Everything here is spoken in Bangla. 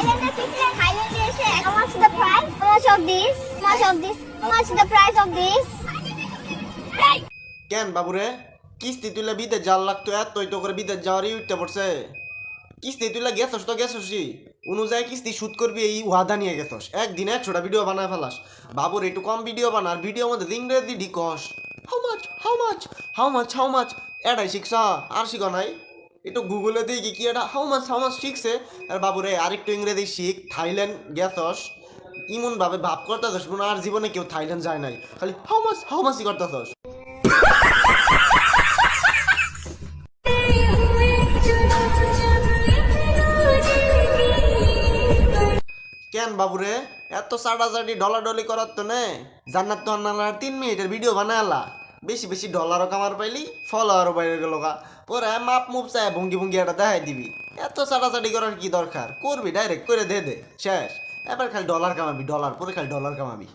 থাইল্যান্ডে শিখলে থাইল্যান্ডে এসে how much the price? how much of this? much of this? much the price of this? কেন বাবুরে? কিস্তি তুলে বিদেশ জাল লাগতো এতই তো করে বিদেশ যাওয়ারই উঠতে পড়ছে। কিস্তি তুলে গেছস তো গেছসই। অনুযায়ী কিস্তি শুট করবি, এই ওয়াদা নিয়ে গেছস। একদিন একশোটা ভিডিও বানায় ফেলাস। বাবুর, একটু কম ভিডিও বানার। ভিডিও মধ্যে ইংরেজি ডিকস how much how much how much how much এটাই শিখছ? আর শিখ নাই? একটু গুগলে দেখি কি কি এটা হাউ মাছ হাউ মাছ শিখছে। আর বাবুরে আরেকটু ইংরেজি শিখ, থাইল্যান্ড গেছস ইমন ভাবে করতেছস, মনে আর জীবনে কেউ থাইল্যান্ড যায় নাই। খালি হাউ মাছ হাউ মাছই করতেছস। কেন বাবুরে? এত চাটাচাটি ডলা ডলি করার তো নে জান্নাত তো আন্নালার তিন মিনিটের ভিডিও বানালা বেশি বেশি ডলারও কামার পাইলি ফলোয়ারও বাইরে গেল গা। পরে মাপ মুপ চায় ভঙ্গি ভঙ্গি একটা দেখাই দিবি। এত চাটাচাটি করার কি দরকার? করবি ডাইরেক্ট করে দে দে, শেষ। এবার খালি ডলার কামাবি ডলার পরে খালি ডলার কামাবি।